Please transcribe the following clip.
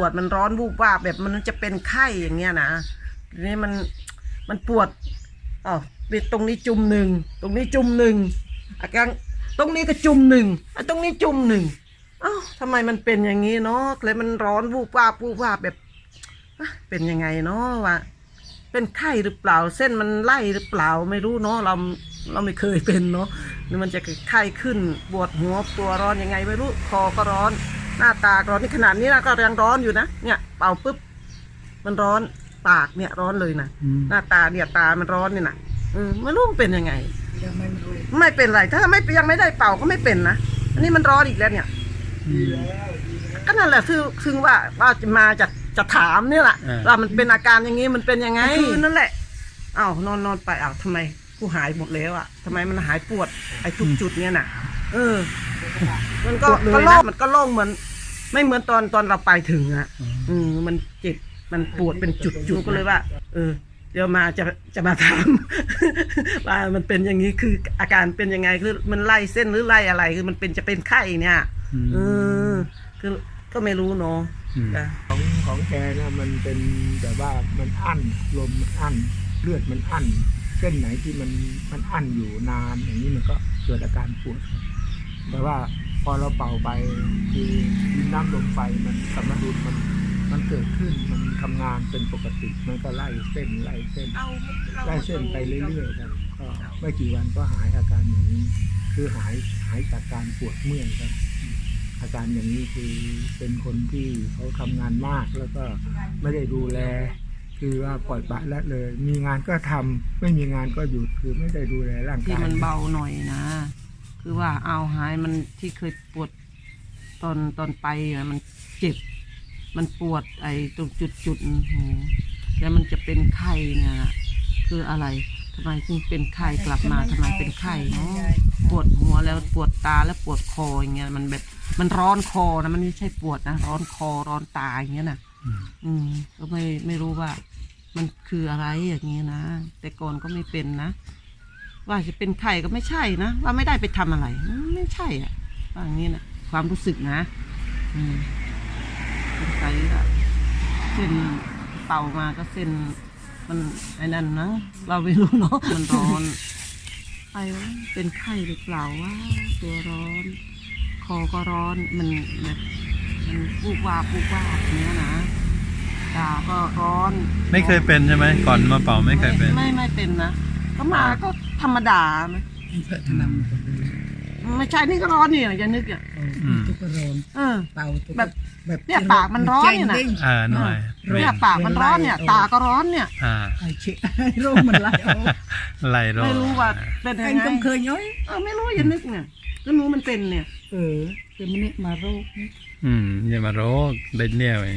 วดมันร้อนวูบวาบแบบมันจะเป็นไข้อย่างเงี้ยนะทีนี้มันมันปวดอ๋อตรงนี้จุ่มหนึ่งตรงนี้จุ่มหนึ่งอาการตรงนี้ก็จุ่มหนึ่งตรงนี้จุ่มหนึ่งเอ้าทำไมมันเป็นอย่างนี้เนาะเลยมันร้อนวูบวาบวูบวาบแบบเป็นยังไงเนาะวะเป็นไข้หรือเปล่า เส้นมันไล่หรือเปล่าไม่รู้เนาะเราเราไม่เคยเป็นเนาะนี่มันจะไข้ขึ้นปวดหัวตัวร้อนยังไงไม่รู้คอก็ร้อน หน้าตาร้อนนี่ขนาดนี้นะก็ยังร้อนอยู่นะเนี่ย เป่าปุ๊บมันร้อนปากเนี่ยร้อนเลยนะอืม หน้าตาเนี่ยตามันร้อนเนี่ยนะเออไม่รู้มันเป็นยังไง ยังไม่รู้ไม่เป็นไร ถ้าไม่ยังไม่ได้เป่าก็ไม่เป็นนะอันนี้มันร้อนอีกแล้วเนี่ยอืมก็นั่นแหละคือคือว่าว่าจะมาจะจะถามเนี่ยแหละอ่าว่ามันเป็นอาการอย่างนี้มันเป็นยังไงคือนั่นแหละอ้าวนอนนอนไปอ้าวทำไมกูหายหมดแล้วอะทำไมมันหายปวดไอ้ทุกจุดเนี่ยน่ะ เออ มันก็ก็โล่งมันก็โล่งเหมือน ไม่เหมือนตอนตอนเราไปถึงอะอืมมันเจ็บมันปวดเป็นจุดจุดก็เลยว่า เออ เดี๋ยวมาจะจะมาถาม ว่ามันเป็นอย่างนี้คืออาการเป็นยังไงคือมันไล่เส้นหรือไล่อะไรคือมันเป็นจะเป็นไข้เนี่ยอืมเออคือก็ไม่รู้เนาะอืมจ้ะของของแกนะมันเป็นแบบว่ามันอั้นลมมันอั้นเลือดมันอั้นเส้นไหนที่มันมันอั้นอยู่นานอย่างนี้มันก็เกิดอาการปวดครับแต่ว่า พอเราเป่าไปคือดินน้ำลมไฟมันสมดุลมันมันเกิดขึ้นมันทำงานเป็นปกติมันก็ไล่เส้นไล่เส้นไล่เส้นไปเรื่อยๆครับก็ไม่กี่วันก็หายอาการอย่างนี้ คือหายหายจากการปวดเมื่อยครับ อาการอย่างนี้คือเป็นคนที่เขาทำงานมากแล้วก็ไม่ได้ดูแล คือว่าปล่อยปละละเลย มีงานก็ทำไม่มีงานก็หยุดคือไม่ได้ดูแลร่างที่กายมันเบาหน่อยนะ คือว่าเอาหายมันที่เคยปวดตอนตอนไปอะมันเจ็บ มันปวดไอ้ตรงจุดจุดๆอื้อหือแล้วมันจะเป็นไข้เนี่ยนะคืออะไรทำไมถึงเป็นไข้กลับมาทำไมเป็นไข้เนาะปวดหัวแล้วปวดตาแล้วปวดคออย่างเงี้ยมันแบบมันร้อนคอนะมันไม่ใช่ปวดนะร้อนคอร้อนตาอย่างเงี้ยนะอืมอืมก็ไม่ไม่รู้ว่า มันคืออะไรอย่างนี้นะแต่ก่อนก็ไม่เป็นนะ ว่าจะเป็นไข่ก็ไม่ใช่นะ ว่าไม่ได้ไปทำอะไรอืมไม่ใช่อะว่าอย่างนี้นะความรู้สึกนะอืมสงสัยอะเส้นเป่ามาก็เส้น มันไอ้นั่นนะเราไม่รู้เนาะมันร้อนไอ้วะเป็นไข้หรือเปล่าวะตัวร้อน คอก็ร้อนมันแบบมันปูกวาบปูกวาบอย่างเนี้ยนะตาก็ร้อน ไม่เคยเป็นใช่ไหมก่อนมาเป่าไม่เคยเป็น ไม่ไม่เป็นนะก็มาก็ ธรรมดาไหมเพื่อนนไม่ใช่นี่ก็ร้อนนี่อย่านึกอะอืมำตุกร้อนเออเป่าตุกแบบแบบเนี่ยปากมันร้อนเนี่ยนะอ่าหน่อยเนี่ยปากมันร้อนเนี่ย ตาก็ร้อนเนี่ยอ่าไอ้เช็ให้โรคมันไล่ออกไล่โรคไม่รู้ว่าเป็นไอ้ยังไงต้องเคยย้อยเออไม่รู้อย่านึกเนี่ยก็รู้มันเป็นเนี่ย เออเป็นมันนี่มาโรคนี่อืมอย่ามาโรคได้เนี่ยไว้